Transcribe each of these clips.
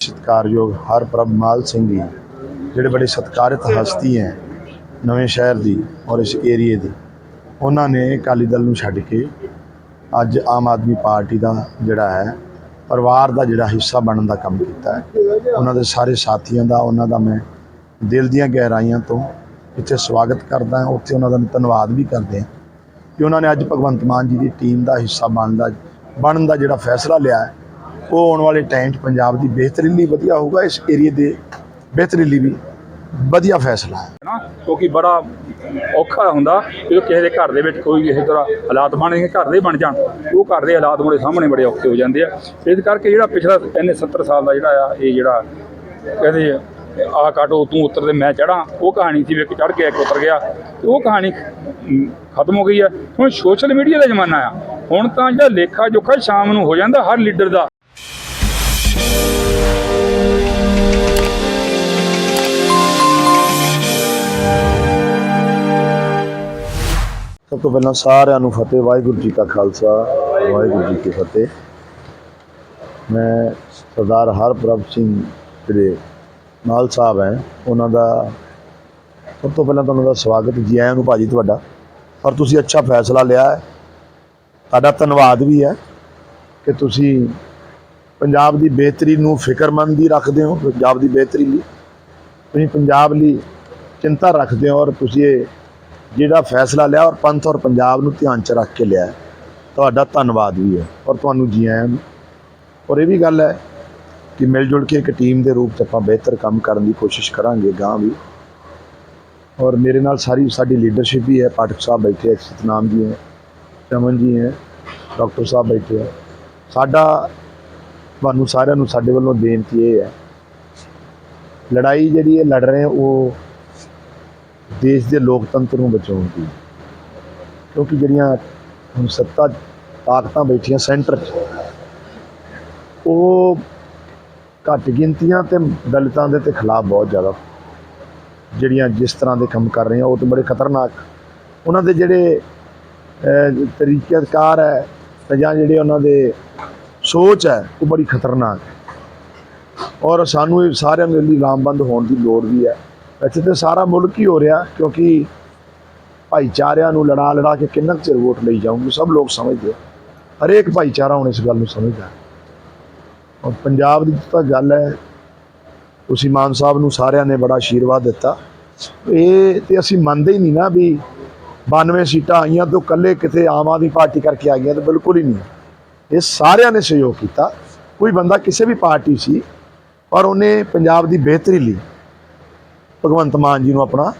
ਸਤਿਕਾਰਯੋਗ ਹਰਪ੍ਰਭ ਮਾਲ ਸਿੰਘ ਜੀ, ਜਿਹੜੇ ਬੜੇ ਸਤਿਕਾਰਿਤ ਹਸਤੀ ਹੈ ਨਵੇਂ ਸ਼ਹਿਰ ਦੀ ਔਰ ਇਸ ਏਰੀਏ ਦੀ। ਉਹਨਾਂ ਨੇ ਅਕਾਲੀ ਦਲ ਨੂੰ ਛੱਡ ਕੇ ਅੱਜ ਆਮ ਆਦਮੀ ਪਾਰਟੀ ਦਾ ਜਿਹੜਾ ਹੈ, ਪਰਿਵਾਰ ਦਾ ਜਿਹੜਾ ਹਿੱਸਾ ਬਣਨ ਦਾ ਕੰਮ ਕੀਤਾ ਹੈ। ਉਹਨਾਂ ਦੇ ਸਾਰੇ ਸਾਥੀਆਂ ਦਾ, ਉਹਨਾਂ ਦਾ ਮੈਂ ਦਿਲ ਦੀਆਂ ਗਹਿਰਾਈਆਂ ਤੋਂ ਇੱਥੇ ਸਵਾਗਤ ਕਰਦਾ ਉੱਥੇ ਉਹਨਾਂ ਦਾ ਧੰਨਵਾਦ ਵੀ ਕਰਦੇ ਹਾਂ ਕਿ ਉਹਨਾਂ ਨੇ ਅੱਜ ਭਗਵੰਤ ਮਾਨ ਜੀ ਦੀ ਟੀਮ ਦਾ ਹਿੱਸਾ ਬਣਨ ਦਾ ਬਣਨ ਦਾ ਜਿਹੜਾ ਫੈਸਲਾ ਲਿਆ ਹੈ। ਉਹ ਆਉਣ ਵਾਲੇ ਟਾਈਮ 'ਚ ਪੰਜਾਬ ਦੀ ਬਿਹਤਰੀ ਲਈ ਵਧੀਆ ਹੋਊਗਾ, ਇਸ ਏਰੀਏ ਦੇ ਬਿਹਤਰੀ ਲਈ ਵੀ ਵਧੀਆ ਫੈਸਲਾ ਹੈ। ਨਾ, ਕਿਉਂਕਿ ਬੜਾ ਔਖਾ ਹੁੰਦਾ ਜਦੋਂ ਕਿਸੇ ਦੇ ਘਰ ਦੇ ਵਿੱਚ ਕੋਈ ਇਸ ਤਰ੍ਹਾਂ ਹਾਲਾਤ ਬਣ ਗਏ ਘਰ ਦੇ ਬਣ ਜਾਣ, ਉਹ ਘਰ ਦੇ ਹਾਲਾਤ ਬੜੇ ਸਾਹਮਣੇ ਬੜੇ ਔਖੇ ਹੋ ਜਾਂਦੇ ਆ। ਇਸ ਕਰਕੇ ਜਿਹੜਾ ਪਿਛਲਾ ਇਹਨੇ 70 ਸਾਲ ਦਾ ਜਿਹੜਾ ਆ, ਇਹ ਜਿਹੜਾ ਕਹਿੰਦੇ ਆ ਕਾਟੋ, ਤੂੰ ਉੱਤਰ ਤੇ ਮੈਂ ਚੜਾਂ ਉਹ ਕਹਾਣੀ ਸੀ ਵੀ ਇੱਕ ਚੜ ਕੇ ਇੱਕ ਉਤਰ ਗਿਆ, ਤੇ ਉਹ ਕਹਾਣੀ ਖਤਮ ਹੋ ਗਈ ਹੈ ਹੁਣ ਸੋਸ਼ਲ ਮੀਡੀਆ ਦਾ ਜ਼ਮਾਨਾ ਆ। ਹੁਣ ਤਾਂ ਜਿਹੜਾ ਲੇਖਾ ਜੋਖਾ ਸ਼ਾਮ ਨੂੰ ਹੋ ਜਾਂਦਾ, ਹਰ ਲੀਡਰ ਦਾ ਸਭ ਤੋਂ ਪਹਿਲਾਂ ਸਾਰਿਆਂ ਨੂੰ ਫਤਿਹ, ਵਾਹਿਗੁਰੂ ਜੀ ਕਾ ਖਾਲਸਾ, ਵਾਹਿਗੁਰੂ ਜੀ ਕੀ ਫਤਿਹ। ਮੈਂ ਸਰਦਾਰ ਹਰਪ੍ਰਭ ਸਿੰਘ ਜਿਹੜੇ ਮਾਲ ਸਾਹਿਬ ਹੈ, ਉਹਨਾਂ ਦਾ ਸਭ ਤੋਂ ਪਹਿਲਾਂ ਤੁਹਾਨੂੰ ਦਾ ਸਵਾਗਤ ਜੀ ਆਇਆਂ ਨੂੰ ਭਾਜੀ ਤੁਹਾਡਾ। ਔਰ ਤੁਸੀਂ ਅੱਛਾ ਫੈਸਲਾ ਲਿਆ ਹੈ। ਤੁਹਾਡਾ ਧੰਨਵਾਦ ਵੀ ਹੈ ਕਿ ਤੁਸੀਂ ਪੰਜਾਬ ਦੀ ਬਿਹਤਰੀ ਨੂੰ ਫਿਕਰਮੰਦੀ ਰੱਖਦੇ ਹੋ, ਪੰਜਾਬ ਦੀ ਬਿਹਤਰੀ ਲਈ। ਤੁਸੀਂ ਪੰਜਾਬ ਲਈ ਚਿੰਤਾ ਰੱਖਦੇ ਹੋ ਔਰ ਤੁਸੀਂ ਇਹ ਜਿਹੜਾ ਫੈਸਲਾ ਲਿਆ ਔਰ ਪੰਥ ਔਰ ਪੰਜਾਬ ਨੂੰ ਧਿਆਨ ਚ ਰੱਖ ਕੇ ਲਿਆ ਤੁਹਾਡਾ ਧੰਨਵਾਦ ਵੀ ਹੈ ਔਰ ਤੁਹਾਨੂੰ ਜੀ ਆਇਆਂ ਔਰ ਇਹ ਵੀ ਗੱਲ ਹੈ ਕਿ ਮਿਲ ਜੁਲ ਕੇ ਇੱਕ ਟੀਮ ਦੇ ਰੂਪ ਚ ਆਪਾਂ ਬਿਹਤਰ ਕੰਮ ਕਰਨ ਦੀ ਕੋਸ਼ਿਸ਼ ਕਰਾਂਗੇ ਗਾਂ ਵੀ। ਔਰ ਮੇਰੇ ਨਾਲ ਸਾਰੀ ਸਾਡੀ ਲੀਡਰਸ਼ਿਪ ਵੀ ਹੈ, ਪਾਠਕ ਸਾਹਿਬ ਬੈਠੇ ਹੈ, ਸਤਨਾਮ ਜੀ ਹੈ, ਚਮਨ ਜੀ ਹੈ, ਡਾਕਟਰ ਸਾਹਿਬ ਬੈਠੇ ਹੈ। ਸਾਡਾ ਤੁਹਾਨੂੰ ਸਾਰਿਆਂ ਨੂੰ ਸਾਡੇ ਵੱਲੋਂ ਬੇਨਤੀ ਇਹ ਹੈ ਲੜਾਈ ਜਿਹੜੀ ਇਹ ਲੜ ਰਹੇ ਉਹ ਦੇਸ਼ ਦੇ ਲੋਕਤੰਤਰ ਨੂੰ ਬਚਾਉਣ ਦੀ। ਕਿਉਂਕਿ ਜਿਹੜੀਆਂ ਹੁਣ ਸੱਤਾ ਤਾਕਤਾਂ ਬੈਠੀਆਂ ਸੈਂਟਰ 'ਚ ਉਹ ਘੱਟ ਗਿਣਤੀਆਂ ਤੇ ਦਲਿਤਾਂ ਦੇ ਤੇ ਖਿਲਾਫ ਬਹੁਤ ਜ਼ਿਆਦਾ। ਜਿਹੜੀਆਂ ਜਿਸ ਤਰ੍ਹਾਂ ਦੇ ਕੰਮ ਕਰ ਰਹੀਆਂ ਉਹ ਤੇ ਬੜੇ ਖਤਰਨਾਕ। ਉਹਨਾਂ ਦੇ ਜਿਹੜੇ ਅਹ, ਤਰੀਕੇਕਾਰ ਹੈ ਜਾਂ ਜਿਹੜੇ ਉਹਨਾਂ ਦੇ ਸੋਚ ਹੈ ਉਹ ਬੜੀ ਖਤਰਨਾਕ ਹੈ। ਔਰ ਸਾਨੂੰ ਇਹ ਸਾਰਿਆਂ ਦੇ ਲਈ ਲਾਮਬੰਦ ਹੋਣ ਦੀ ਲੋੜ ਵੀ ਹੈ। ਇੱਥੇ ਤੇ ਸਾਰਾ ਮੁਲਕ ਹੀ ਹੋ ਰਿਹਾ, ਕਿਉਂਕਿ ਭਾਈਚਾਰਿਆਂ ਨੂੰ ਲੜਾ ਲੜਾ ਕੇ ਕਿੰਨਾ ਕੁ ਚਿਰ ਵੋਟ ਲਈ ਜਾਊਂਗੇ, ਸਭ ਲੋਕ ਸਮਝਦੇ ਆ। ਹਰੇਕ ਭਾਈਚਾਰਾ ਹੁਣ ਇਸ ਗੱਲ ਨੂੰ ਸਮਝਦਾ ਔਰ ਪੰਜਾਬ ਦੀ ਤਾਂ ਗੱਲ ਹੈ, ਤੁਸੀਂ ਮਾਨ ਸਾਹਿਬ ਨੂੰ ਸਾਰਿਆਂ ਨੇ ਬੜਾ ਆਸ਼ੀਰਵਾਦ ਦਿੱਤਾ। ਇਹ ਤੇ ਅਸੀਂ ਮੰਨਦੇ ਹੀ ਨਹੀਂ ਨਾ ਵੀ 92 ਸੀਟਾਂ ਆਈਆਂ ਤੋਂ ਕੱਲੇ ਕਿਤੇ ਆਮ ਆਦਮੀ ਪਾਰਟੀ ਕਰਕੇ ਆ ਗਈਆਂ ਤਾਂ ਬਿਲਕੁਲ ਹੀ ਨਹੀਂ। ਇਹ ਸਾਰਿਆਂ ਨੇ ਸਹਿਯੋਗ ਕੀਤਾ ਕੋਈ ਬੰਦਾ ਕਿਸੇ ਵੀ ਪਾਰਟੀ ਸੀ ਔਰ ਉਹਨੇ ਪੰਜਾਬ ਦੀ ਬਿਹਤਰੀ ਲਈ ਭਗਵੰਤ ਮਾਨ ਜੀ ਨੂੰ ਆਪਣਾ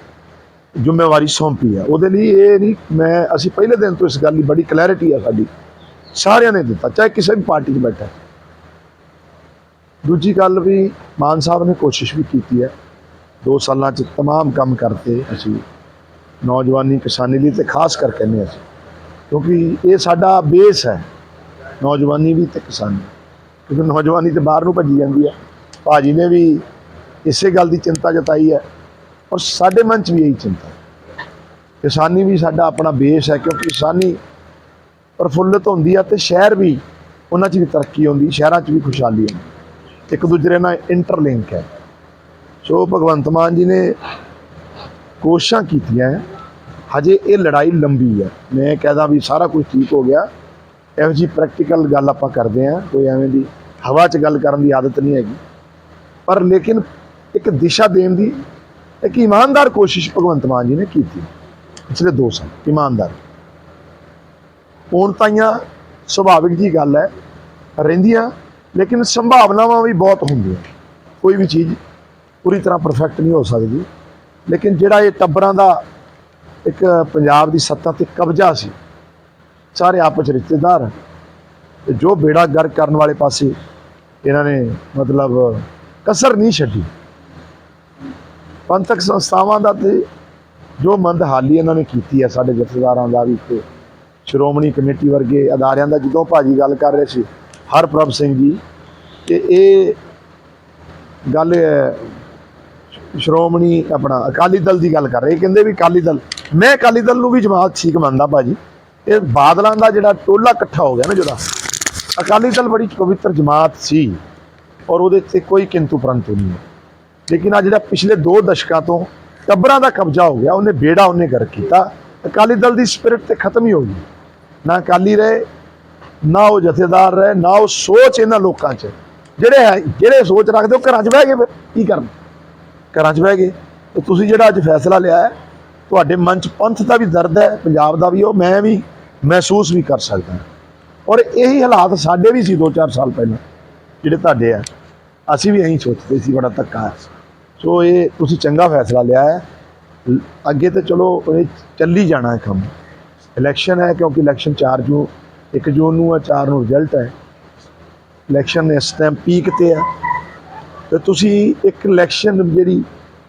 ਜ਼ਿੰਮੇਵਾਰੀ ਸੌਂਪੀ ਹੈ ਉਹਦੇ ਲਈ ਇਹ ਨਹੀਂ ਮੈਂ ਅਸੀਂ ਪਹਿਲੇ ਦਿਨ ਤੋਂ ਇਸ ਗੱਲ ਦੀ ਬੜੀ ਕਲੈਰਿਟੀ ਆ ਸਾਡੀ ਸਾਰਿਆਂ ਨੇ ਦਿੱਤਾ ਚਾਹੇ ਕਿਸੇ ਵੀ ਪਾਰਟੀ 'ਚ ਬੈਠਾ ਦੂਜੀ ਗੱਲ ਵੀ ਮਾਨ ਸਾਹਿਬ ਨੇ ਕੋਸ਼ਿਸ਼ ਵੀ ਕੀਤੀ ਹੈ ਦੋ ਸਾਲਾਂ 'ਚ तमाम ਕੰਮ ਕਰਤੇ ਅਸੀਂ ਨੌਜਵਾਨੀ ਕਿਸਾਨੀ ਲਈ ਤੇ ਖਾਸ ਕਰ ਕਹਿੰਦੇ ਅਸੀਂ ਕਿਉਂਕਿ ਇਹ ਸਾਡਾ ਬੇਸ ਹੈ ਨੌਜਵਾਨੀ ਵੀ ਤੇ ਕਿਸਾਨੀ। ਕਿਉਂਕਿ ਨੌਜਵਾਨੀ ਤੇ ਬਾਹਰ ਨੂੰ ਭੱਜੀ ਜਾਂਦੀ ਹੈ ਭਾਜੀ ਨੇ ਵੀ ਇਸੇ ਗੱਲ ਦੀ ਚਿੰਤਾ ਜਤਾਈ ਹੈ ਔਰ ਸਾਡੇ ਮਨ 'ਚ ਵੀ ਇਹੀ ਚਿੰਤਾ ਕਿਸਾਨੀ ਵੀ ਸਾਡਾ ਆਪਣਾ ਬੇਸ ਹੈ, ਕਿਉਂਕਿ ਕਿਸਾਨੀ ਪ੍ਰਫੁੱਲਤ ਹੁੰਦੀ ਹੈ ਤੇ ਸ਼ਹਿਰ ਵੀ ਉਹਨਾਂ 'ਚ ਵੀ ਤਰੱਕੀ ਹੁੰਦੀ ਸ਼ਹਿਰਾਂ 'ਚ ਵੀ ਖੁਸ਼ਹਾਲੀ ਹੁੰਦੀ ਇੱਕ ਦੂਜੇ ਨਾਲ ਇੰਟਰਲਿੰਕ ਹੈ। ਸੋ ਭਗਵੰਤ ਮਾਨ ਜੀ ਨੇ ਕੋਸ਼ਿਸ਼ਾਂ ਕੀਤੀਆਂ। ਹਜੇ ਇਹ ਲੜਾਈ ਲੰਬੀ ਹੈ ਮੈਂ ਕਹਦਾ ਵੀ ਸਾਰਾ ਕੁਝ ਠੀਕ ਹੋ ਗਿਆ। ਇਹੋ ਜੀ ਪ੍ਰੈਕਟੀਕਲ ਗੱਲ ਆਪਾਂ ਕਰਦੇ ਹਾਂ, ਕੋਈ ਐਵੇਂ ਦੀ ਹਵਾ 'ਚ ਗੱਲ ਕਰਨ ਦੀ ਆਦਤ ਨਹੀਂ ਹੈਗੀ। ਪਰ ਲੇਕਿਨ ਇੱਕ ਦਿਸ਼ਾ ਦੇਣ ਦੀ, ਇੱਕ ਇਮਾਨਦਾਰ ਕੋਸ਼ਿਸ਼ ਭਗਵੰਤ ਮਾਨ ਜੀ ਨੇ ਕੀਤੀ ਪਿਛਲੇ 2 ਸਾਲ, ਇਮਾਨਦਾਰ। ਹੁਣ ਤਾਈਆਂ ਸੁਭਾਵਿਕ ਜੀ ਗੱਲ ਹੈ, ਰਹਿੰਦੀਆਂ, ਲੇਕਿਨ ਸੰਭਾਵਨਾਵਾਂ ਵੀ ਬਹੁਤ ਹੁੰਦੀਆਂ। ਕੋਈ ਵੀ ਚੀਜ਼ ਪੂਰੀ ਤਰ੍ਹਾਂ ਪਰਫੈਕਟ ਨਹੀਂ ਹੋ ਸਕਦੀ। ਲੇਕਿਨ ਜਿਹੜਾ ਇਹ ਟੱਬਰਾਂ ਦਾ ਇੱਕ ਪੰਜਾਬ ਦੀ ਸੱਤਾ ਤੇ ਕਬਜ਼ਾ ਸੀ ਸਾਰੇ ਆਪਸ 'ਚ ਰਿਸ਼ਤੇਦਾਰ ਤੇ ਜੋ ਬੇੜਾ ਗਰ ਕਰਨ ਵਾਲੇ ਪਾਸੇ ਇਹਨਾਂ ਨੇ ਮਤਲਬ ਕਸਰ ਨਹੀਂ ਛੱਡੀ। ਪੰਥਕ ਸੰਸਥਾਵਾਂ ਦਾ ਤੇ ਜੋ ਮੰਦਹਾਲੀ ਇਹਨਾਂ ਨੇ ਕੀਤੀ ਹੈ, ਸਾਡੇ ਜਥੇਦਾਰਾਂ ਦਾ ਵੀ ਤੇ ਸ਼੍ਰੋਮਣੀ ਕਮੇਟੀ ਵਰਗੇ ਅਦਾਰਿਆਂ ਦਾ, ਜਦੋਂ ਭਾਜੀ ਗੱਲ ਕਰ ਰਹੇ ਸੀ, ਹਰਪ੍ਰਭ ਸਿੰਘ ਜੀ, ਤੇ ਇਹ ਗੱਲ ਸ਼੍ਰੋਮਣੀ ਆਪਣਾ ਅਕਾਲੀ ਦਲ ਦੀ ਗੱਲ ਕਰ ਰਹੇ। ਕਹਿੰਦੇ ਵੀ ਅਕਾਲੀ ਦਲ, ਮੈਂ ਅਕਾਲੀ ਦਲ ਨੂੰ ਵੀ ਜਮਾਤ ਠੀਕ ਮੰਨਦਾ ਭਾਜੀ। ਇਹ ਬਾਦਲਾਂ ਦਾ ਜਿਹੜਾ ਟੋਲਾ ਇਕੱਠਾ ਹੋ ਗਿਆ ਨਾ ਜਿਹੜਾ, ਅਕਾਲੀ ਦਲ ਬੜੀ ਪਵਿੱਤਰ ਜਮਾਤ ਸੀ ਔਰ ਉਹਦੇ ਤੇ ਕੋਈ ਕਿੰਤੂ ਪਰੰਤੂ ਨਹੀਂ ਹੈ। ਲੇਕਿਨ ਆ ਜਿਹੜਾ ਪਿਛਲੇ 2 ਦਸ਼ਕਾਂ ਤੋਂ ਟੱਬਰਾਂ ਦਾ ਕਬਜ਼ਾ ਹੋ ਗਿਆ, ਉਹਨੇ ਬੇੜਾ ਉਹਨੇ ਗਰ ਕੀਤਾ, ਅਕਾਲੀ ਦਲ ਦੀ ਸਪਿਰਿਟ ਤੇ ਖਤਮ ਹੀ ਹੋ ਗਈ। ਨਾ ਅਕਾਲੀ ਰਹੇ, ਨਾ ਉਹ ਜਥੇਦਾਰ ਰਹੇ, ਨਾ ਉਹ ਸੋਚ ਇਹਨਾਂ ਲੋਕਾਂ 'ਚ। ਜਿਹੜੇ ਹੈ, ਜਿਹੜੇ ਸੋਚ ਰੱਖਦੇ ਉਹ ਘਰਾਂ 'ਚ ਬਹਿ ਗਏ ਫਿਰ, ਕੀ ਕਰਨ? ਘਰਾਂ 'ਚ ਬਹਿ ਗਏ। ਤੇ ਤੁਸੀਂ ਜਿਹੜਾ ਅੱਜ ਫੈਸਲਾ ਲਿਆ ਹੈ ਤੁਹਾਡੇ ਮਨ 'ਚ ਪੰਥ ਦਾ ਵੀ ਦਰਦ ਹੈ, ਪੰਜਾਬ ਦਾ ਵੀ ਉਹ, ਮੈਂ ਵੀ ਮਹਿਸੂਸ ਵੀ ਕਰ ਸਕਦਾ ਔਰ ਇਹੀ ਹਾਲਾਤ ਸਾਡੇ ਵੀ ਸੀ 2-4 ਸਾਲ ਪਹਿਲਾਂ, ਜਿਹੜੇ ਤੁਹਾਡੇ ਆ। ਅਸੀਂ ਵੀ ਇਹੀ ਸੋਚਦੇ ਸੀ, ਬੜਾ ਧੱਕਾ ਹੈ। ਸੋ ਇਹ ਤੁਸੀਂ ਚੰਗਾ ਫੈਸਲਾ ਲਿਆ ਹੈ। ਅੱਗੇ ਤੇ ਚਲੋ, ਇਹ ਚੱਲੀ ਜਾਣਾ ਹੈ ਕੰਮ। ਇਲੈਕਸ਼ਨ ਹੈ, ਕਿਉਂਕਿ ਇਲੈਕਸ਼ਨ 4 ਜੂਨ 1 ਜੂਨ ਨੂੰ ਹੈ 4 ਨੂੰ ਰਿਜ਼ਲਟ ਹੈ। ਇਲੈਕਸ਼ਨ ਇਸ ਟਾਈਮ ਪੀਕ ਤੇ ਹੈ ਤੇ ਤੁਸੀਂ ਇੱਕ ਇਲੈਕਸ਼ਨ ਜਿਹੜੀ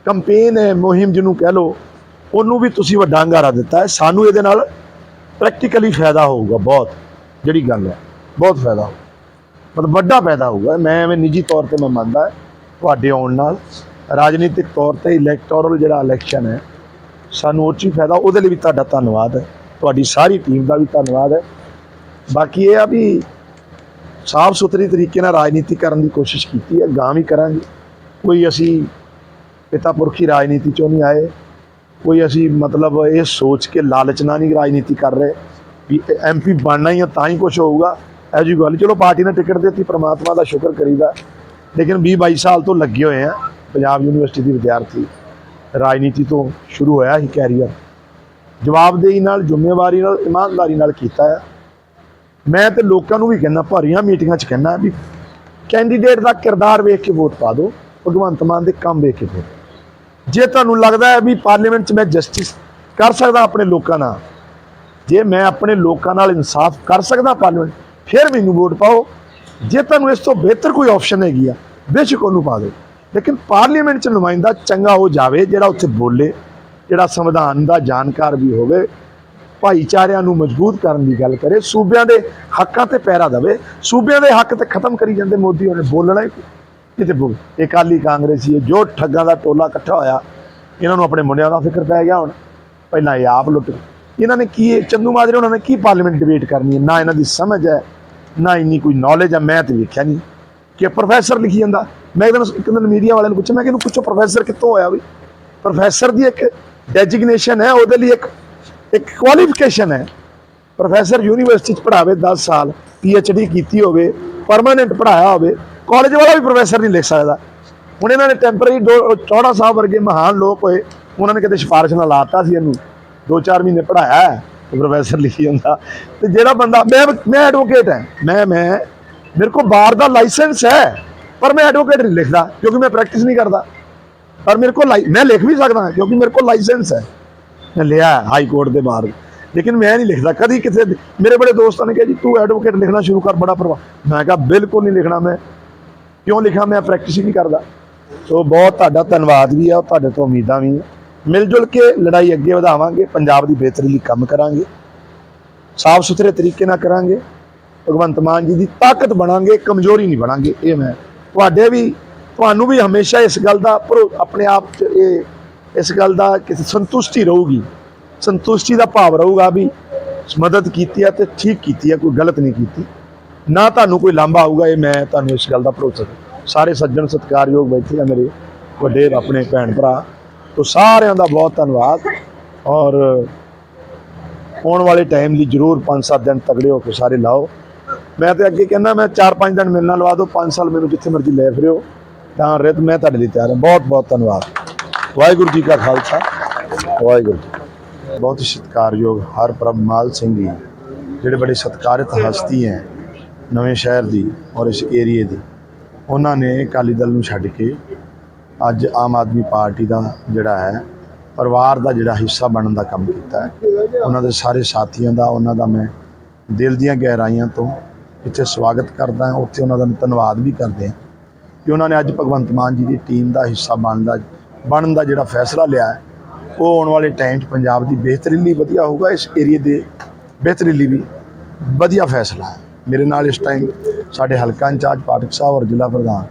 ਕੰਪੇਨ ਹੈ, ਮੁਹਿੰਮ ਜਿਹਨੂੰ ਕਹਿ ਲਓ ਉਹਨੂੰ ਵੀ ਤੁਸੀਂ ਵੱਡਾ ਹੰਗਾਰਾ ਦਿੱਤਾ ਹੈ। ਸਾਨੂੰ ਇਹਦੇ ਨਾਲ ਪ੍ਰੈਕਟੀਕਲੀ ਫਾਇਦਾ ਹੋਊਗਾ, ਬਹੁਤ। ਜਿਹੜੀ ਗੱਲ ਹੈ, ਬਹੁਤ ਫਾਇਦਾ ਹੋਊਗਾ। ਮਤਲਬ ਵੱਡਾ ਫਾਇਦਾ ਹੋਊਗਾ। ਮੈਂ ਐਵੇਂ ਨਿੱਜੀ ਤੌਰ ਤੇ ਮੈਂ ਮੰਨਦਾ ਤੁਹਾਡੇ ਆਉਣ ਨਾਲ ਰਾਜਨੀਤਿਕ ਤੌਰ ਤੇ ਇਲੈਕਟੋਰਲ ਜਿਹੜਾ ਇਲੈਕਸ਼ਨ ਹੈ, ਸਾਨੂੰ ਉਹ 'ਚ ਫਾਇਦਾ, ਉਹਦੇ ਲਈ ਵੀ ਤੁਹਾਡਾ ਧੰਨਵਾਦ ਹੈ। ਤੁਹਾਡੀ ਸਾਰੀ ਟੀਮ ਦਾ ਵੀ ਧੰਨਵਾਦ ਹੈ। ਬਾਕੀ ਇਹ ਆ ਵੀ ਸਾਫ਼ ਸੁਥਰੀ ਤਰੀਕੇ ਨਾਲ ਰਾਜਨੀਤੀ ਕਰਨ ਦੀ ਕੋਸ਼ਿਸ਼ ਕੀਤੀ ਹੈ ਗਾਂ ਵੀ ਕਰਾਂਗੇ। ਕੋਈ ਅਸੀਂ ਪਿਤਾ ਪੁਰਖੀ ਰਾਜਨੀਤੀ ਚੋਂ ਨਹੀਂ ਆਏ। ਕੋਈ ਅਸੀਂ ਮਤਲਬ ਇਹ ਸੋਚ ਕੇ ਲਾਲਚ ਨਾਲ ਨਹੀਂ ਰਾਜਨੀਤੀ ਕਰ ਰਹੇ ਵੀ ਐਮਪੀ ਬਣਨਾ ਹੀ ਆ ਤਾਂ ਹੀ ਕੁਝ ਹੋਊਗਾ। ਐ ਜੀ ਗੱਲ ਚਲੋ ਪਾਰਟੀ ਨੇ ਟਿਕਟ ਦਿੱਤੀ, ਪ੍ਰਮਾਤਮਾ ਦਾ ਸ਼ੁਕਰ ਕਰੀਦਾ। ਲੇਕਿਨ 20 22 ਸਾਲ ਤੋਂ ਲੱਗੇ ਹੋਏ ਆ ਪੰਜਾਬ ਯੂਨੀਵਰਸਿਟੀ ਦੀ ਵਿਦਿਆਰਥੀ। ਰਾਜਨੀਤੀ ਤੋਂ ਸ਼ੁਰੂ ਹੋਇਆ ਹੀ ਕੈਰੀਅਰ ਜਵਾਬਦੇਹੀ ਨਾਲ, ਜ਼ਿੰਮੇਵਾਰੀ ਨਾਲ, ਇਮਾਨਦਾਰੀ ਨਾਲ ਕੀਤਾ ਹੈ ਮੈਂ ਤੇ ਲੋਕਾਂ ਨੂੰ ਵੀ ਕਹਿੰਦਾ, ਭਾਰੀਆਂ ਮੀਟਿੰਗਾਂ 'ਚ ਕਹਿੰਦਾ ਵੀ ਕੈਂਡੀਡੇਟ ਦਾ ਕਿਰਦਾਰ ਵੇਖ ਕੇ ਵੋਟ ਪਾ ਦਿਓ। ਭਗਵੰਤ ਮਾਨ ਦੇ ਕੰਮ ਵੇਖ ਕੇ ਵੋਟ ਜੇ ਤੁਹਾਨੂੰ ਲੱਗਦਾ ਹੈ ਵੀ ਪਾਰਲੀਮੈਂਟ 'ਚ ਮੈਂ ਜਸਟਿਸ ਕਰ ਸਕਦਾ ਆਪਣੇ ਲੋਕਾਂ ਨਾਲ, ਜੇ ਮੈਂ ਆਪਣੇ ਲੋਕਾਂ ਨਾਲ ਇਨਸਾਫ ਕਰ ਸਕਦਾ ਪਾਰਲੀਮੈਂਟ, ਫਿਰ ਮੈਨੂੰ ਵੋਟ ਪਾਓ। ਜੇ ਤੁਹਾਨੂੰ ਇਸ ਤੋਂ ਬਿਹਤਰ ਕੋਈ ਆਪਸ਼ਨ ਹੈਗੀ ਆ, ਬੇਸ਼ੱਕ ਉਹਨੂੰ ਪਾ ਦਿਓ। ਲੇਕਿਨ ਪਾਰਲੀਮੈਂਟ 'ਚ ਨੁਮਾਇੰਦਾ ਚੰਗਾ ਹੋ ਜਾਵੇ ਜਿਹੜਾ ਉੱਥੇ ਬੋਲੇ, ਜਿਹੜਾ ਸੰਵਿਧਾਨ ਦਾ ਜਾਣਕਾਰ ਵੀ ਹੋਵੇ, ਭਾਈਚਾਰਿਆਂ ਨੂੰ ਮਜ਼ਬੂਤ ਕਰਨ ਦੀ ਗੱਲ ਕਰੇ, ਸੂਬਿਆਂ ਦੇ ਹੱਕਾਂ ਤੇ ਪਹਿਰਾ ਦੇਵੇ। ਸੂਬਿਆਂ ਦੇ ਹੱਕ ਤੇ ਖਤਮ ਕਰੀ ਜਾਂਦੇ ਮੋਦੀ, ਉਹਨੇ ਬੋਲਣਾ ਹੀ। ਕਿਤੇ ਬੋਲ। ਇਹ ਅਕਾਲੀ ਕਾਂਗਰਸੀ ਹੈ ਜੋ ਠੱਗਾਂ ਦਾ ਟੋਲਾ ਇਕੱਠਾ ਹੋਇਆ, ਇਹਨਾਂ ਨੂੰ ਆਪਣੇ ਮੁੰਡਿਆਂ ਦਾ ਫਿਕਰ ਪੈ ਗਿਆ ਹੁਣ, ਪਹਿਲਾਂ ਇਹ ਆਪ ਲੁੱਟ ਇਹਨਾਂ ਨੇ ਕੀ, ਇਹ ਚੰਦੂ ਮਾਜਰੇ ਉਹਨਾਂ ਨੇ ਕੀ ਪਾਰਲੀਮੈਂਟ ਡਿਬੇਟ ਕਰਨੀ ਹੈ? ਨਾ ਇਹਨਾਂ ਦੀ ਸਮਝ ਹੈ, ਨਾ ਇੰਨੀ ਕੋਈ ਨੌਲੇਜ ਹੈ, ਮੈਂ ਤੇ ਵੇਖਿਆ ਨਹੀਂ ਕਿ ਪ੍ਰੋਫੈਸਰ ਲਿਖੀ ਜਾਂਦਾ। ਮੈਂ ਇੱਕ ਦਿਨ ਇੱਕ ਦਿਨ ਮੀਡੀਆ ਵਾਲਿਆਂ ਨੂੰ ਪੁੱਛਿਆ, ਮੈਂ ਕਿ ਇਹਨੂੰ ਪੁੱਛੋ ਪ੍ਰੋਫੈਸਰ ਕਿੱਥੋਂ ਹੋਇਆ ਵੀ? ਪ੍ਰੋਫੈਸਰ ਦੀ ਇੱਕ ਡੈਜਿਗਨੇਸ਼ਨ ਹੈ, ਉਹਦੇ ਲਈ ਇੱਕ ਇੱਕ ਕੁਆਲੀਫਿਕੇਸ਼ਨ ਹੈ। ਪ੍ਰੋਫੈਸਰ ਯੂਨੀਵਰਸਿਟੀ ਚ ਪੜਾਵੇ 10 ਸਾਲ ਡੀ ਕੀਤੀ ਹੋਵੇ ਪਰਮਾਨੈਂਟ ਪੜਾਇਆ ਹੋਵੇ ਕਾਲਜ ਵਾਲਾ ਵੀ ਪ੍ਰੋਫੈਸਰ ਨਹੀਂ ਲਿਖ ਸਕਦਾ। ਹੁਣ ਇਹਨਾਂ ਨੇ ਟੈਂਪਰੇਰੀ ਚੌੜਾ ਸਾਹਿਬ ਵਰਗੇ ਮਹਾਨ ਲੋਕ ਹੋਏ, ਉਹਨਾਂ ਨੇ ਕਿਤੇ ਸਿਫਾਰਿਸ਼ ਨਾਲ ਲਾਤਾ ਸੀ ਇਹਨੂੰ। 2-4 ਮਹੀਨੇ ਪੜਾਇਆ ਤੇ ਪ੍ਰੋਫੈਸਰ ਲਿਖੀ ਜਾਂਦਾ। ਤੇ ਜਿਹੜਾ ਬੰਦਾ, ਮੈਂ ਮੈਂ ਐਡਵੋਕੇਟ ਹਾਂ। ਮੈਂ ਮੈਂ, ਮੇਰੇ ਕੋਲ ਬਾਰ ਦਾ ਲਾਇਸੈਂਸ ਹੈ, ਪਰ ਮੈਂ ਐਡਵੋਕੇਟ ਨਹੀਂ ਲਿਖਦਾ, ਕਿਉਂਕਿ ਮੈਂ ਪ੍ਰੈਕਟਿਸ ਨਹੀਂ ਕਰਦਾ। ਪਰ ਮੇਰੇ ਕੋਲ ਲਾਇ- ਮੈਂ ਲਿਖ ਵੀ ਸਕਦਾ ਕਿਉਂਕਿ ਮੇਰੇ ਕੋਲ ਲਾਇਸੈਂਸ ਹੈ। ਮੈਂ ਲਿਆ ਹਾਈ ਕੋਰਟ ਦੇ ਬਾਹਰ। ਲੇਕਿਨ ਮੈਂ ਨਹੀਂ ਲਿਖਦਾ। ਕਦੀ ਕਿਸੇ ਮੇਰੇ ਬੜੇ ਦੋਸਤਾਂ ਨੇ ਕਿਹਾ ਜੀ, ਤੂੰ ਐਡਵੋਕੇਟ ਲਿਖਣਾ ਸ਼ੁਰੂ ਕਰ, ਬੜਾ ਪਰਵਾ ਮੈਂ ਕਿਹਾ, ਬਿਲਕੁਲ ਨਹੀਂ ਲਿਖਣਾ ਮੈਂ। ਕਿਉਂ ਲਿਖਾਂ ਮੈਂ ਪ੍ਰੈਕਟਿਸ ਹੀ ਨਹੀਂ ਕਰਦਾ। ਸੋ ਬਹੁਤ ਤੁਹਾਡਾ ਧੰਨਵਾਦ ਵੀ ਆ ਤੁਹਾਡੇ ਤੋਂ ਉਮੀਦਾਂ ਵੀ ਆ। ਮਿਲ ਜੁਲ ਕੇ ਲੜਾਈ ਅੱਗੇ ਵਧਾਵਾਂਗੇ, ਪੰਜਾਬ ਦੀ ਬਿਹਤਰੀ ਲਈ ਕੰਮ ਕਰਾਂਗੇ। ਸਾਫ਼ ਸੁਥਰੇ ਤਰੀਕੇ ਨਾਲ ਕਰਾਂਗੇ। ਭਗਵੰਤ ਮਾਨ ਜੀ ਦੀ ਤਾਕਤ ਬਣਾਂਗੇ, ਕਮਜ਼ੋਰੀ ਨਹੀਂ ਬਣਾਂਗੇ, ਇਹ ਮੈਂ ਤੁਹਾਡੇ ਵੀ, ਤੁਹਾਨੂੰ ਵੀ ਹਮੇਸ਼ਾ ਇਸ ਗੱਲ ਦਾ ਭਰੋ- ਆਪਣੇ ਆਪ 'ਚ ਇਹ, ਇਸ ਗੱਲ ਦਾ ਕਿਸੇ ਸੰਤੁਸ਼ਟੀ ਰਹੂਗੀ। ਸੰਤੁਸ਼ਟੀ ਦਾ ਭਾਵ ਰਹੂਗਾ ਵੀ ਮਦਦ ਕੀਤੀ ਹੈ ਤੇ ਠੀਕ ਕੀਤੀ ਹੈ ਕੋਈ ਗਲਤ ਨਹੀਂ ਕੀਤੀ। ਨਾ ਤੁਹਾਨੂੰ ਕੋਈ ਲਾਂਭਾ ਆਊਗਾ, ਇਹ ਮੈਂ ਤੁਹਾਨੂੰ ਇਸ ਗੱਲ ਦਾ ਭਰੋਸਾ ਦਿੰਦਾ। ਸਾਰੇ ਸੱਜਣ ਸਤਿਕਾਰਯੋਗ ਬੈਠੇ ਆ ਮੇਰੇ, ਵੱਡੇ ਆਪਣੇ ਭੈਣ ਭਰਾ। ਤੋਂ ਸਾਰਿਆਂ ਦਾ ਬਹੁਤ ਧੰਨਵਾਦ। ਔਰ ਆਉਣ ਵਾਲੇ ਟਾਈਮ ਲਈ ਜਰੂਰ 5-7 ਦਿਨ ਤਗੜੇ ਹੋ ਕੇ ਸਾਰੇ ਲਾਓ। ਮੈਂ ਤੇ ਅੱਗੇ ਕਹਿੰਦਾ, ਮੈਂ 4-5 ਦਿਨ ਮੇਰੇ ਨਾਲ ਲਵਾ ਦਿਓ 5 ਸਾਲ ਮੈਨੂੰ ਜਿੱਥੇ ਮਰਜ਼ੀ ਲੈ ਫਿਰਿਓ। ਤਾਂ ਰਿਤ ਮੈਂ ਤੁਹਾਡੇ ਲਈ ਤਿਆਰ ਹਾਂ। ਬਹੁਤ ਬਹੁਤ ਧੰਨਵਾਦ। ਵਾਹਿਗੁਰੂ ਜੀ ਕਾ ਖਾਲਸਾ। ਵਾਹਿਗੁਰੂ ਜੀ ਬਹੁਤ ਹੀ ਸਤਿਕਾਰਯੋਗ ਹਰ ਪ੍ਰਭ ਮਾਲ ਸਿੰਘ ਜੀ, ਜਿਹੜੇ ਬੜੇ ਸਤਿਕਾਰਿਤ ਹਸਤੀ ਹੈ। ਨਵੇਂ ਸ਼ਹਿਰ ਦੀ ਔਰ ਇਸ ਏਰੀਏ ਦੀ। ਉਹਨਾਂ ਨੇ ਅਕਾਲੀ ਦਲ ਨੂੰ ਛੱਡ ਕੇ ਅੱਜ ਆਮ ਆਦਮੀ ਪਾਰਟੀ ਦਾ ਜਿਹੜਾ ਹੈ, ਪਰਿਵਾਰ ਦਾ ਜਿਹੜਾ ਹਿੱਸਾ ਬਣਨ ਦਾ ਕੰਮ ਕੀਤਾ ਹੈ। ਉਹਨਾਂ ਦੇ ਸਾਰੇ ਸਾਥੀਆਂ ਦਾ, ਉਹਨਾਂ ਦਾ ਮੈਂ ਦਿਲ ਦੀਆਂ ਗਹਿਰਾਈਆਂ ਤੋਂ ਇੱਥੇ ਸਵਾਗਤ ਕਰਦਾ ਹਾਂ। ਉੱਥੇ ਉਹਨਾਂ ਦਾ ਧੰਨਵਾਦ ਵੀ ਕਰਦੇ ਹਾਂ ਕਿ ਉਹਨਾਂ ਨੇ ਅੱਜ ਭਗਵੰਤ ਮਾਨ ਜੀ ਦੀ ਟੀਮ ਦਾ ਹਿੱਸਾ ਬਣਨ ਦਾ ਬਣਨ ਦਾ ਜਿਹੜਾ ਫੈਸਲਾ ਲਿਆ ਹੈ, ਉਹ ਆਉਣ ਵਾਲੇ ਟਾਈਮ 'ਚ ਪੰਜਾਬ ਦੀ ਬਿਹਤਰੀ ਲਈ ਵਧੀਆ ਹੋਊਗਾ। ਇਸ ਏਰੀਏ ਦੇ ਬਿਹਤਰੀ ਲਈ ਵੀ ਵਧੀਆ ਫੈਸਲਾ ਹੈ। ਮੇਰੇ ਨਾਲ ਇਸ ਟਾਈਮ ਸਾਡੇ ਹਲਕਾ ਇੰਚਾਰਜ ਪਾਠਕ ਸਾਹਿਬ ਔਰ ਜ਼ਿਲ੍ਹਾ ਪ੍ਰਧਾਨ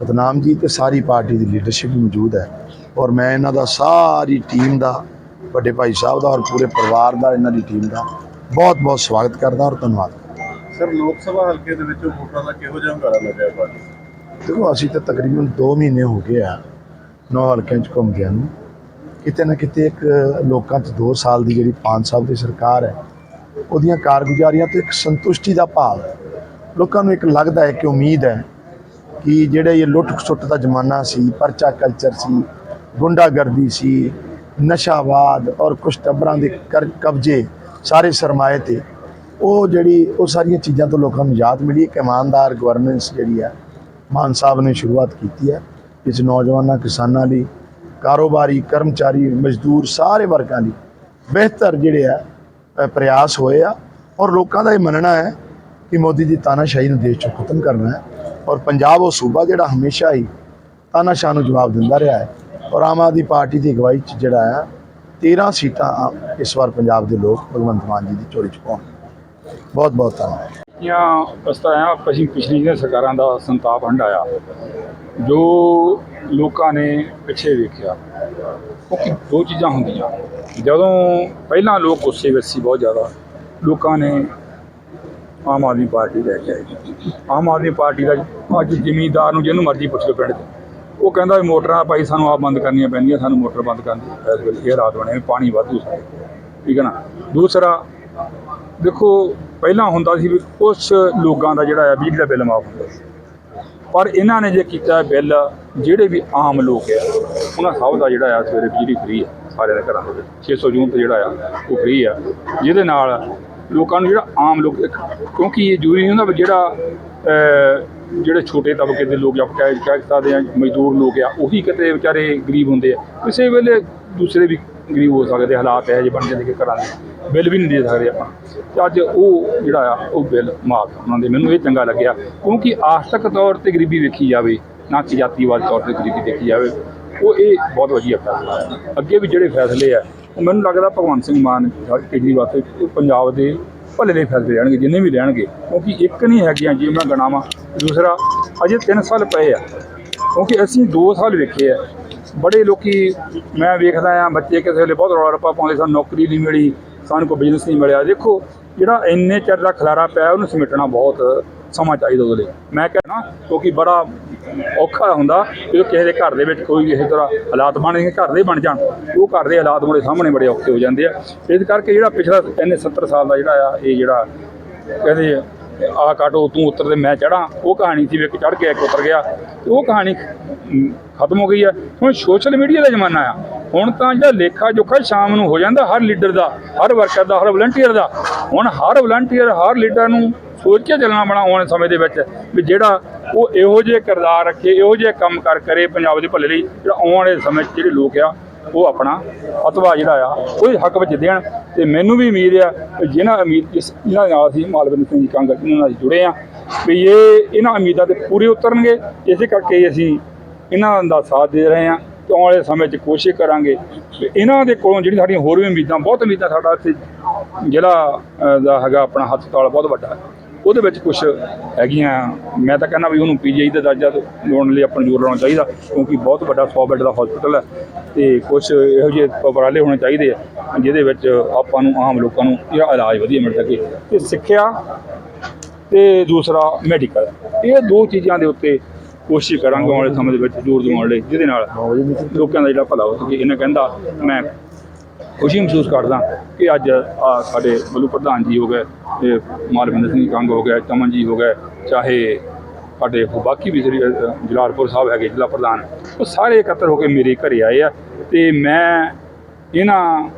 ਸਤਨਾਮ ਜੀ ਤੇ ਸਾਰੀ ਪਾਰਟੀ ਦੀ ਲੀਡਰਸ਼ਿਪ ਵੀ ਮੌਜੂਦ ਹੈ ਔਰ ਮੈਂ ਇਹਨਾਂ ਦਾ ਸਾਰੀ ਟੀਮ ਦਾ ਵੱਡੇ ਭਾਈ ਸਾਹਿਬ ਦਾ ਔਰ ਪੂਰੇ ਪਰਿਵਾਰ ਦਾ ਇਹਨਾਂ ਦੀ ਟੀਮ ਦਾ ਬਹੁਤ ਬਹੁਤ ਸਵਾਗਤ ਕਰਦਾ ਔਰ ਧੰਨਵਾਦ ਸਰ ਲੋਕ ਸਭਾ ਹਲਕੇ ਦੇ ਵਿੱਚ ਵੋਟਰਾਂ ਦਾ ਕਿਹੋ ਜਿਹਾ ਹੰਗਾਰਾ ਲੱਗਿਆ ਬਾਜੀ ਦੇਖੋ ਅਸੀਂ ਤਾਂ ਤਕਰੀਬਨ 2 ਮਹੀਨੇ ਹੋ ਗਏ ਆ ਨੌ ਹਲਕਿਆਂ ਚ ਘੁੰਮਦਿਆਂ ਨੂੰ। ਕਿਤੇ ਨਾ ਕਿਤੇ ਇੱਕ ਲੋਕਾਂ 'ਚ 2 ਸਾਲ ਦੀ ਜਿਹੜੀ ਪੰਜ ਸਾਲ ਦੀ ਸਰਕਾਰ ਹੈ ਉਹਦੀਆਂ ਕਾਰਗੁਜ਼ਾਰੀਆਂ ਤੇ ਇੱਕ ਸੰਤੁਸ਼ਟੀ ਦਾ ਭਾਵ ਲੋਕਾਂ ਨੂੰ ਇੱਕ ਲੱਗਦਾ ਹੈ ਕਿ ਉਮੀਦ ਹੈ ਕਿ ਜਿਹੜੇ ਇਹ ਲੁੱਟ ਖਸੁੱਟ ਦਾ ਜ਼ਮਾਨਾ ਸੀ, ਪਰਚਾ ਕਲਚਰ ਸੀ, ਗੁੰਡਾਗਰਦੀ ਸੀ, ਨਸ਼ਾਵਾਦ ਔਰ ਕੁਛ ਟੱਬਰਾਂ ਦੇ ਕਰ, ਕਬਜ਼ੇ ਸਾਰੇ ਸਰਮਾਏ ਤੇ, ਉਹ ਜਿਹੜੀ, ਉਹ ਸਾਰੀਆਂ ਚੀਜ਼ਾਂ ਤੋਂ ਲੋਕਾਂ ਨੂੰ ਯਾਦ ਮਿਲੀ। ਇੱਕ ਇਮਾਨਦਾਰ ਗਵਰਨੈਂਸ ਜਿਹੜੀ ਹੈ, ਮਾਨ ਸਾਹਿਬ ਨੇ ਸ਼ੁਰੂਆਤ ਕੀਤੀ ਹੈ। ਇਸ ਨੌਜਵਾਨਾਂ, ਕਿਸਾਨਾਂ ਲਈ, ਕਾਰੋਬਾਰੀ, ਕਰਮਚਾਰੀ, ਮਜ਼ਦੂਰ ਸਾਰੇ ਵਰਗਾਂ ਲਈ ਬਿਹਤਰ ਜਿਹੜੇ ਆ ਪ੍ਰਯਾਸ ਹੋਏ ਆ ਔਰ ਲੋਕਾਂ ਦਾ ਇਹ ਮੰਨਣਾ ਹੈ ਕਿ ਮੋਦੀ ਦੀ ਤਾਨਾਸ਼ਾਹੀ ਨੂੰ ਦੇਸ਼ ਚੋਂ ਖਤਮ ਕਰਨਾ ਹੈ ਔਰ ਪੰਜਾਬ ਉਹ ਸੂਬਾ ਜਿਹੜਾ ਹਮੇਸ਼ਾ ਹੀ ਤਾਨਾਸ਼ਾਹ ਨੂੰ ਜਵਾਬ ਦਿੰਦਾ ਰਿਹਾ ਹੈ ਔਰ ਆਮ ਆਦਮੀ ਪਾਰਟੀ ਦੀ ਅਗਵਾਈ 'ਚ ਜਿਹੜਾ ਆ 13 ਸੀਟਾਂ ਆ- ਇਸ ਵਾਰ ਪੰਜਾਬ ਦੇ ਲੋਕ ਭਗਵੰਤ ਮਾਨ ਜੀ ਦੀ ਚੋਰੀ 'ਚ ਪਾਉਣ। ਬਹੁਤ ਬਹੁਤ ਧੰਨਵਾਦ। ਜਾਂ ਇਸ ਤਰ੍ਹਾਂ ਆ ਅਸੀਂ ਪਿਛਲੀ ਜਿਹੜੀਆਂ ਸਰਕਾਰਾਂ ਦਾ ਸੰਤਾਪ ਹੰਡਾਇਆ, ਜੋ ਲੋਕਾਂ ਨੇ ਪਿੱਛੇ ਵੇਖਿਆ ਕਿਉਂਕਿ ਦੋ ਚੀਜ਼ਾਂ ਹੁੰਦੀਆਂ। ਜਦੋਂ ਪਹਿਲਾਂ ਲੋਕ ਗੁੱਸੇ ਵਿੱਚ ਸੀ ਬਹੁਤ ਜ਼ਿਆਦਾ, ਲੋਕਾਂ ਨੇ ਆਮ ਆਦਮੀ ਪਾਰਟੀ ਲੈ ਕੇ ਆਈ। ਆਮ ਆਦਮੀ ਪਾਰਟੀ ਦਾ ਅੱਜ ਜ਼ਿਮੀਂਦਾਰ ਨੂੰ ਜਿਹਨੂੰ ਮਰਜ਼ੀ ਪੁੱਛ ਲਓ ਪਿੰਡ 'ਚ, ਉਹ ਕਹਿੰਦਾ ਵੀ ਮੋਟਰਾਂ ਭਾਈ ਸਾਨੂੰ ਆਪ ਬੰਦ ਕਰਨੀਆਂ ਪੈਂਦੀਆਂ, ਸਾਨੂੰ ਮੋਟਰ ਬੰਦ ਕਰਨ ਕਰਨੀ ਇਸ ਵੇਲੇ ਇਹ ਰਾਤ ਬਣੇ, ਪਾਣੀ ਵਾਧੂ ਸਾਡੇ। ਠੀਕ ਹੈ ਨਾ? ਦੂਸਰਾ ਦੇਖੋ, ਪਹਿਲਾਂ ਹੁੰਦਾ ਸੀ ਵੀ ਕੁਝ ਲੋਕਾਂ ਦਾ ਜਿਹੜਾ ਆ, ਬਿਜਲੀ ਦਾ ਬਿੱਲ ਮਾਫ ਹੁੰਦਾ ਸੀ। ਪਰ ਇਹਨਾਂ ਨੇ ਜੇ ਕੀਤਾ ਬਿੱਲ, ਜਿਹੜੇ ਵੀ ਆਮ ਲੋਕ ਆ, ਉਹਨਾਂ ਸਭ ਦਾ ਜਿਹੜਾ ਆ, ਸਵੇਰੇ ਬਿਜਲੀ ਫ੍ਰੀ ਆ, ਸਾਰਿਆਂ ਦੇ ਘਰਾਂ ਦੇ ਵਿੱਚ। 600 ਯੂਨਿਟ ਜਿਹੜਾ ਆ, ਉਹ ਫ੍ਰੀ ਆ। ਜਿਹਦੇ ਨਾਲ ਲੋਕਾਂ ਨੂੰ ਜਿਹੜਾ ਆਮ ਲੋਕ ਕਿਉਂਕਿ ਇਹ ਜ਼ਰੂਰੀ ਨਹੀਂ ਹੁੰਦਾ ਵੀ ਜਿਹੜਾ ਜਿਹੜੇ ਛੋਟੇ ਤਬਕੇ ਦੇ ਲੋਕ ਜਾਂ ਕਹਿ ਕਹਿ ਸਕਦੇ ਆ, ਮਜ਼ਦੂਰ ਲੋਕ ਆ, ਉਹੀ ਕਿਤੇ ਵਿਚਾਰੇ ਗਰੀਬ ਹੁੰਦੇ ਆ। ਕਿਸੇ ਵੇਲੇ ਦੂਸਰੇ ਵੀ ਗਰੀਬ ਹੋ ਸਕਦੇ, ਹਾਲਾਤ ਇਹ ਜਿਹੇ ਬਣ ਜਾਂਦੇ ਕਿ ਘਰਾਂ ਦੇ ਬਿੱਲ ਵੀ ਨਹੀਂ ਦੇ ਸਕਦੇ ਆਪਾਂ। ਤੇ ਅੱਜ ਉਹ ਜਿਹੜਾ ਆ, ਉਹ ਬਿੱਲ ਮਾਫ ਉਹਨਾਂ ਦੇ। ਮੈਨੂੰ ਇਹ ਚੰਗਾ ਲੱਗਿਆ, ਕਿਉਂਕਿ ਆਰਥਿਕ ਤੌਰ ਤੇ ਗਰੀਬੀ ਵੇਖੀ ਜਾਵੇ, ਨਾ ਕਿ ਜਾਤੀਵਾਦ ਤੌਰ ਤੇ ਗਰੀਬੀ ਦੇਖੀ ਜਾਵੇ, ਉਹ ਇਹ ਬਹੁਤ ਵਧੀਆ ਫੈਸਲਾ ਹੈ। ਅੱਗੇ ਵੀ ਜਿਹੜੇ ਫੈਸਲੇ ਆ ਉਹ ਮੈਨੂੰ ਲੱਗਦਾ ਭਗਵੰਤ ਸਿੰਘ ਮਾਨ ਕੇਜਰੀਵਾਲ ਤੇ ਉਹ ਪੰਜਾਬ ਦੇ ਭਲੇ ਦੇ ਫੈਸਲੇ ਰਹਿਣਗੇ ਜਿੰਨੇ ਵੀ ਰਹਿਣਗੇ ਕਿਉਂਕਿ ਇੱਕ ਨਹੀਂ ਹੈਗੀਆਂ ਜੇ ਮੈਂ ਗਣਾਵਾਂ, ਦੂਸਰਾ ਅਜੇ 3 ਸਾਲ ਪਏ ਆ। ਕਿਉਂਕਿ ਅਸੀਂ 2 ਸਾਲ ਵੇਖੇ ਆ ਬੜੇ ਲੋਕੀ ਮੈਂ ਵੇਖਦਾ ਆ ਬੱਚੇ ਕਿਸੇ ਵੇਲੇ ਬਹੁਤ ਰੌਲਾ ਰੱਪਾ ਪਾਉਂਦੇ, ਸਾਨੂੰ ਨੌਕਰੀ ਨਹੀਂ ਮਿਲੀ, ਸਾਨੂੰ ਕੋਈ ਬਿਜ਼ਨਸ ਨਹੀਂ ਮਿਲਿਆ। ਦੇਖੋ, ਜਿਹੜਾ ਇੰਨੇ ਚਿਰ ਦਾ ਖਲਾਰਾ ਪਿਆ, ਉਹਨੂੰ ਸਮੇਟਣਾ ਬਹੁਤ ਸਮਾਂ ਚਾਹੀਦਾ ਉਹਦੇ ਲਈ। ਮੈਂ ਕਹਿਣਾ ਕਿਉਂਕਿ ਬੜਾ ਔਖਾ ਹੁੰਦਾ ਕਿ ਕਿਸੇ ਦੇ ਘਰ ਦੇ ਵਿੱਚ ਕੋਈ ਇਸ ਤਰ੍ਹਾਂ ਹਾਲਾਤ ਬਣ ਗਏ ਘਰ ਦੇ ਬਣ ਜਾਣ, ਉਹ ਘਰ ਦੇ ਹਾਲਾਤ ਮੁੜੇ ਸਾਹਮਣੇ ਬੜੇ ਔਖੇ ਹੋ ਜਾਂਦੇ ਆ। ਇਸ ਕਰਕੇ ਜਿਹੜਾ ਪਿਛਲਾ ਇਹਨੇ 70 ਸਾਲ ਦਾ ਜਿਹੜਾ ਆ, ਇਹ ਜਿਹੜਾ ਕਹਿੰਦੇ ਆ ਕਾਟੋ, ਤੂੰ ਉੱਤਰ ਤੇ ਮੈਂ ਚੜਾਂ ਉਹ ਕਹਾਣੀ ਸੀ ਵੀ ਇੱਕ ਚੜ ਕੇ ਇੱਕ ਉਤਰ ਗਿਆ। ਉਹ ਕਹਾਣੀ ਖਤਮ ਹੋ ਗਈ ਹੈ ਹੁਣ ਸੋਸ਼ਲ ਮੀਡੀਆ ਦਾ ਜ਼ਮਾਨਾ ਆ। ਹੁਣ ਤਾਂ ਜਿਹੜਾ ਲੇਖਾ ਜੋਖਾ ਸ਼ਾਮ ਨੂੰ ਹੋ ਜਾਂਦਾ, ਹਰ ਲੀਡਰ ਦਾ, ਹਰ ਵਰਕਰ ਦਾ, ਹਰ ਵਲੰਟੀਅਰ ਦਾ। ਹੁਣ ਹਰ ਵਲੰਟੀਅਰ ਹਰ ਲੀਡਰ ਨੂੰ ਸੋਚ ਕੇ ਚੱਲਣਾ ਬਣਾ ਆਉਣ ਸਮੇਂ ਦੇ ਵਿੱਚ ਵੀ ਜਿਹੜਾ ਉਹ ਇਹੋ ਜਿਹੇ ਕਿਰਦਾਰ ਰੱਖੇ, ਇਹੋ ਜਿਹੇ ਕੰਮ ਕਰ ਕਰੇ ਪੰਜਾਬ ਦੇ ਭਲੇ ਲਈ, ਜਿਹੜਾ ਆਉਣ ਵਾਲੇ ਸਮੇਂ 'ਚ ਜਿਹੜੇ ਲੋਕ ਆ ਉਹ ਆਪਣਾ ਅਤਵਾ ਜਿਹੜਾ ਆ ਉਹਦੇ ਹੱਕ ਵਿੱਚ ਦੇਣ ਤੇ ਮੈਨੂੰ ਵੀ ਉਮੀਦ ਆ ਕਿ ਜਿਹਨਾਂ ਉਮੀਦ ਜਿਸ ਜਿਹਨਾਂ ਨਾਲ ਅਸੀਂ ਮਾਲਵਿੰਦਰ ਸਿੰਘ ਜੀ ਕੰਗ ਇਹਨਾਂ ਨਾਲ ਜੁੜੇ ਆ, ਵੀ ਇਹ, ਇਹਨਾਂ ਉਮੀਦਾਂ ਤੇ ਪੂਰੇ ਉਤਰਨਗੇ ਇਸੇ ਕਰਕੇ ਅਸੀਂ ਇਹਨਾਂ ਦਾ ਸਾਥ ਦੇ ਰਹੇ ਆ ਤੇ ਆਉਣ ਵਾਲੇ ਸਮੇਂ 'ਚ ਕੋਸ਼ਿਸ਼ ਕਰਾਂਗੇ ਵੀ ਇਹਨਾਂ ਦੇ ਕੋਲੋਂ ਜਿਹੜੀ ਸਾਡੀਆਂ ਹੋਰ ਵੀ ਉਮੀਦਾਂ, ਬਹੁਤ ਉਮੀਦਾਂ ਸਾਡਾ ਇੱਥੇ ਜ਼ਿਲ੍ਹਾ ਦਾ ਹੈਗਾ ਆਪਣਾ ਹਸਪਤਾਲ ਬਹੁਤ ਵੱਡਾ ਹੈ। ਉਹਦੇ ਵਿੱਚ ਕੁਝ ਹੈਗੀਆਂ ਮੈਂ ਤਾਂ ਕਹਿੰਦਾ ਵੀ ਉਹਨੂੰ ਪੀਜੀਆਈ ਦਾ ਦਰਜਾ ਦੇਣ ਲਈ ਆਪਾਂ ਨੂੰ ਜ਼ੋਰ ਲਾਉਣਾ ਚਾਹੀਦਾ ਕਿਉਂਕਿ ਬਹੁਤ ਵੱਡਾ 100 ਬੈੱਡ ਦਾ ਹਸਪਤਾਲ ਹੈ ਤੇ ਕੁਝ ਇਹੋ ਜਿਹੇ ਉਪਰਾਲੇ ਹੋਣੇ ਚਾਹੀਦੇ ਆ ਜਿਹਦੇ ਵਿੱਚ ਆਪਾਂ ਨੂੰ ਆਮ ਲੋਕਾਂ ਨੂੰ ਇਹਦਾ ਇਲਾਜ ਵਧੀਆ ਮਿਲ ਸਕੇ ਤੇ ਸਿੱਖਿਆ ਤੇ ਦੂਸਰਾ ਮੈਡੀਕਲ ਇਹ ਦੋ ਚੀਜ਼ਾਂ ਦੇ ਉੱਤੇ ਕੋਸ਼ਿਸ਼ ਕਰਾਂਗੇ ਆਉਣ ਵਾਲੇ ਸਮੇਂ ਦੇ ਵਿੱਚ ਜ਼ੋਰ ਦਿਵਾਉਣ ਲਈ ਜਿਹਦੇ ਨਾਲ ਲੋਕਾਂ ਦਾ ਜਿਹੜਾ ਭਲਾ ਹੋ ਸਕੇ ਇਹਨਾਂ ਕਹਿੰਦਾ ਮੈਂ ਖੁਸ਼ੀ ਮਹਿਸੂਸ ਕਰਦਾ ਕਿ ਅੱਜ ਸਾਡੇ ਮਲੂ ਪ੍ਰਧਾਨ ਜੀ ਹੋ ਗਏ ਤੇ ਮਾਲਵਿੰਦਰ ਸਿੰਘ ਕੰਗ ਹੋ ਗਿਆ ਚਮਨ ਜੀ ਹੋ ਗਏ ਚਾਹੇ ਸਾਡੇ ਬਾਕੀ ਵੀ ਸ੍ਰੀ ਅ, ਜਲਾਲਪੁਰ ਸਾਹਿਬ ਹੈਗੇ ਜ਼ਿਲ੍ਹਾ ਪ੍ਰਧਾਨ ਉਹ ਸਾਰੇ ਇਕੱਤਰ ਹੋ ਕੇ ਮੇਰੇ ਘਰੇ ਆਏ ਆ ਤੇ ਮੈਂ ਇਹਨਾਂ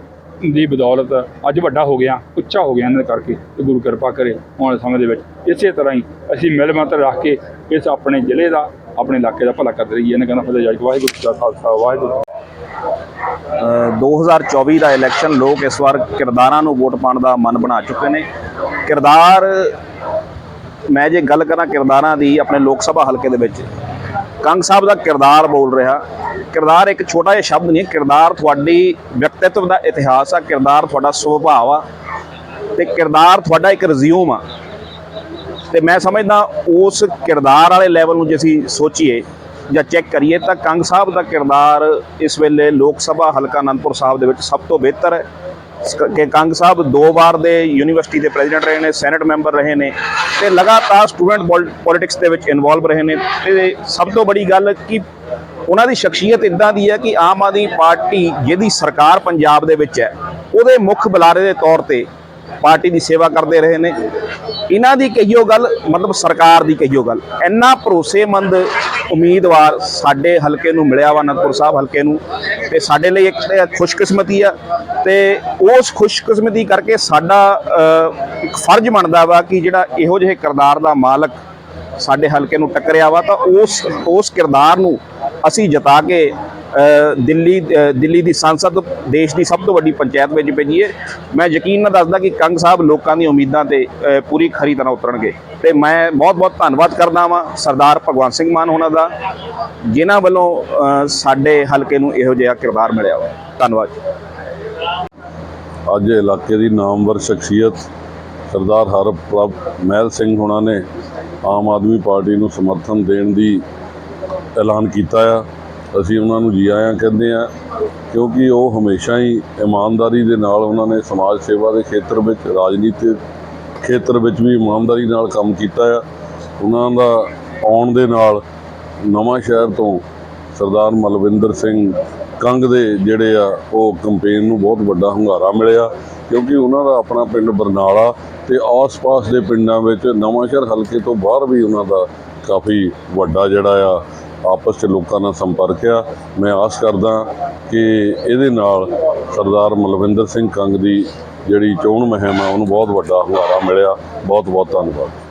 ਦੀ ਬਦੌਲਤ ਅੱਜ ਵੱਡਾ ਹੋ ਗਿਆ ਉੱਚਾ ਹੋ ਗਿਆ ਇਹਨਾਂ ਦੇ ਕਰਕੇ ਤੇ ਗੁਰੂ ਕਿਰਪਾ ਕਰੇ ਆਉਣ ਵਾਲੇ ਸਮੇਂ ਦੇ ਵਿੱਚ। ਇਸੇ ਤਰ੍ਹਾਂ ਹੀ ਅਸੀਂ ਮਿਲ ਮੰਤਰ ਰੱਖ ਕੇ ਇਸ ਆਪਣੇ ਜ਼ਿਲ੍ਹੇ ਦਾ ਆਪਣੇ ਇਲਾਕੇ ਦਾ ਭਲਾ ਕਰਦੇ ਰਹੀਏ। ਇਹਨਾਂ ਕਹਿੰਦਾ ਫਤਿਹ ਜਾਈ ਵਾਹਿਗੁਰੂ ਜੀ ਕਾ ਖਾਲਸਾ ਵਾਹਿਗੁਰੂ 2024 ਦਾ ਇਲੈਕਸ਼ਨ, ਲੋਕ ਇਸ ਵਾਰ ਕਿਰਦਾਰਾਂ ਨੂੰ ਵੋਟ ਪਾਉਣ ਦਾ ਮਨ ਬਣਾ ਚੁੱਕੇ ਨੇ। ਕਿਰਦਾਰ, ਮੈਂ ਜੇ ਗੱਲ ਕਰਾਂ ਕਿਰਦਾਰਾਂ ਦੀ ਆਪਣੇ ਲੋਕ ਸਭਾ ਹਲਕੇ ਦੇ ਵਿੱਚ, ਕੰਗ ਸਾਹਿਬ ਦਾ ਕਿਰਦਾਰ ਬੋਲ ਰਿਹਾ। ਕਿਰਦਾਰ ਇੱਕ ਛੋਟਾ ਜਿਹਾ ਸ਼ਬਦ ਨਹੀਂ, ਕਿਰਦਾਰ ਤੁਹਾਡੀ ਵਿਅਕਤੀਤਵ ਦਾ ਇਤਿਹਾਸ ਆ, ਕਿਰਦਾਰ ਤੁਹਾਡਾ ਸੁਭਾਅ ਆ, ਤੇ ਕਿਰਦਾਰ ਤੁਹਾਡਾ ਇੱਕ ਰਿਜ਼ਿਊਮ ਆ। ਤੇ ਮੈਂ ਸਮਝਦਾ ਉਸ ਕਿਰਦਾਰ ਵਾਲੇ ਲੈਵਲ ਨੂੰ ਜੇ ਅਸੀਂ ਸੋਚੀਏ ਜਾਂ ਚੈੱਕ ਕਰੀਏ ਤਾਂ ਕੰਗ ਸਾਹਿਬ ਦਾ ਕਿਰਦਾਰ ਇਸ ਵੇਲੇ ਲੋਕ ਸਭਾ ਹਲਕਾ ਅਨੰਦਪੁਰ ਸਾਹਿਬ ਦੇ ਵਿੱਚ ਸਭ ਤੋਂ ਬਿਹਤਰ ਹੈ। ਕਿ ਕੰਗ ਸਾਹਿਬ ਦੋ ਵਾਰ ਦੇ ਯੂਨੀਵਰਸਿਟੀ ਦੇ ਪ੍ਰੈਜ਼ੀਡੈਂਟ ਰਹੇ ਨੇ, ਸੈਨੇਟ ਮੈਂਬਰ ਰਹੇ ਨੇ ਤੇ ਲਗਾਤਾਰ ਸਟੂਡੈਂਟ ਪੋਲਿਟਿਕਸ ਦੇ ਵਿੱਚ ਇਨਵੋਲਵ ਰਹੇ ਨੇ। ਤੇ ਸਭ ਤੋਂ ਬੜੀ ਗੱਲ ਕਿ ਉਹਨਾਂ ਦੀ ਸ਼ਖਸੀਅਤ ਇਦਾਂ ਦੀ ਹੈ ਕਿ ਆਮ ਆਦਮੀ ਪਾਰਟੀ ਜਿਹਦੀ ਸਰਕਾਰ ਪੰਜਾਬ ਦੇ ਵਿੱਚ ਹੈ, ਉਹਦੇ ਮੁੱਖ ਬੁਲਾਰੇ ਦੇ ਤੌਰ ਤੇ ਪਾਰਟੀ ਦੀ ਸੇਵਾ ਕਰਦੇ ਰਹੇ ਨੇ। ਇਹਨਾਂ ਦੀ ਕਹੀਓ ਗੱਲ, ਮਤਲਬ ਸਰਕਾਰ ਦੀ ਕਹੀਓ ਗੱਲ, ਇੰਨਾ ਭਰੋਸੇਮੰਦ ਉਮੀਦਵਾਰ ਸਾਡੇ ਹਲਕੇ ਨੂੰ ਮਿਲਿਆ ਵਾ, ਅਨੰਦਪੁਰ ਸਾਹਿਬ ਹਲਕੇ ਨੂੰ, ਤੇ ਸਾਡੇ ਲਈ ਇੱਕ ਖੁਸ਼ਕਿਸਮਤੀ ਆ, ਤੇ ਉਸ ਖੁਸ਼ਕਿਸਮਤੀ ਕਰਕੇ ਸਾਡਾ ਇੱਕ ਫਰਜ਼ ਬਣਦਾ ਵਾ ਕਿ ਜਿਹੜਾ ਇਹੋ ਜਿਹੇ ਕਿਰਦਾਰ ਦਾ ਮਾਲਕ ਸਾਡੇ ਹਲਕੇ ਨੂੰ ਟੱਕਰਿਆ ਵਾ, ਤਾਂ ਉਸ ਉਸ ਕਿਰਦਾਰ ਨੂੰ ਅਸੀਂ ਜਿਤਾ ਕੇ ਦਿੱਲੀ ਦਿੱਲੀ ਦੀ ਸੰਸਦ ਦੇਸ਼ ਦੀ ਸਭ ਤੋਂ ਵੱਡੀ ਪੰਚਾਇਤ ਵਿੱਚ ਭੇਜੀਏ ਮੈਂ ਯਕੀਨ ਨਾਲ ਦੱਸਦਾ ਕਿ ਕੰਗ ਸਾਹਿਬ ਲੋਕਾਂ ਦੀਆਂ ਉਮੀਦਾਂ ਤੇ ਪੂਰੀ ਖਰੀ ਤਰ੍ਹਾਂ ਉਤਰਨਗੇ। ਤੇ ਮੈਂ ਬਹੁਤ ਬਹੁਤ ਧੰਨਵਾਦ ਕਰਦਾ ਵਾਂ ਸਰਦਾਰ ਭਗਵੰਤ ਸਿੰਘ ਮਾਨ ਉਹਨਾਂ ਦਾ, ਜਿਨ੍ਹਾਂ ਵੱਲੋਂ ਸਾਡੇ ਹਲਕੇ ਨੂੰ ਇਹੋ ਜਿਹਾ ਕਿਰਦਾਰ ਮਿਲਿਆ ਵਾ। ਧੰਨਵਾਦ ਅੱਜ ਇਲਾਕੇ ਦੀ ਨਾਮਵਰ ਸ਼ਖਸੀਅਤ ਸਰਦਾਰ ਹਰਪ੍ਰਭ ਮਹਿਲ ਸਿੰਘ ਹੁਣਾਂ ਨੇ ਆਮ ਆਦਮੀ ਪਾਰਟੀ ਨੂੰ ਸਮਰਥਨ ਦੇਣ ਦੀ ਐਲਾਨ ਕੀਤਾ ਆ। ਅਸੀਂ ਉਹਨਾਂ ਨੂੰ ਜੀ ਆਇਆਂ ਕਹਿੰਦੇ ਆ ਕਿਉਂਕਿ ਉਹ ਹਮੇਸ਼ਾ ਹੀ ਇਮਾਨਦਾਰੀ ਦੇ ਨਾਲ ਉਹਨਾਂ ਨੇ ਸਮਾਜ ਸੇਵਾ ਦੇ ਖੇਤਰ ਵਿੱਚ, ਰਾਜਨੀਤਿਕ ਖੇਤਰ ਵਿੱਚ ਵੀ ਇਮਾਨਦਾਰੀ ਨਾਲ ਕੰਮ ਕੀਤਾ ਆ। ਉਹਨਾਂ ਦਾ ਆਉਣ ਦੇ ਨਾਲ ਨਵਾਂ ਸ਼ਹਿਰ ਤੋਂ ਸਰਦਾਰ ਮਲਵਿੰਦਰ ਸਿੰਘ ਕੰਗ ਦੇ ਜਿਹੜੇ ਆ, ਉਹ ਕੰਪੇਨ ਨੂੰ ਬਹੁਤ ਵੱਡਾ ਹੁੰਗਾਰਾ ਮਿਲਿਆ, ਕਿਉਂਕਿ ਉਹਨਾਂ ਦਾ ਆਪਣਾ ਪਿੰਡ ਬਰਨਾਲਾ ਤੇ ਆਸ-ਪਾਸ ਦੇ ਪਿੰਡਾਂ ਵਿੱਚ ਨਵਾਂਸ਼ਹਿਰ ਹਲਕੇ ਤੋਂ ਬਾਹਰ ਵੀ ਉਹਨਾਂ ਦਾ ਕਾਫੀ ਵੱਡਾ ਜਿਹੜਾ ਆ ਆਪਸ 'ਚ ਲੋਕਾਂ ਨਾਲ ਸੰਪਰਕ ਆ। ਮੈਂ ਆਸ ਕਰਦਾ ਕਿ ਇਹਦੇ ਨਾਲ ਸਰਦਾਰ ਮਲਵਿੰਦਰ ਸਿੰਘ ਕੰਗ ਦੀ ਜਿਹੜੀ ਚੋਣ ਮੁਹਿੰਮ ਆ, ਉਹਨੂੰ ਬਹੁਤ ਵੱਡਾ ਹੁੰਗਾਰਾ ਮਿਲਿਆ। ਬਹੁਤ ਬਹੁਤ ਧੰਨਵਾਦ।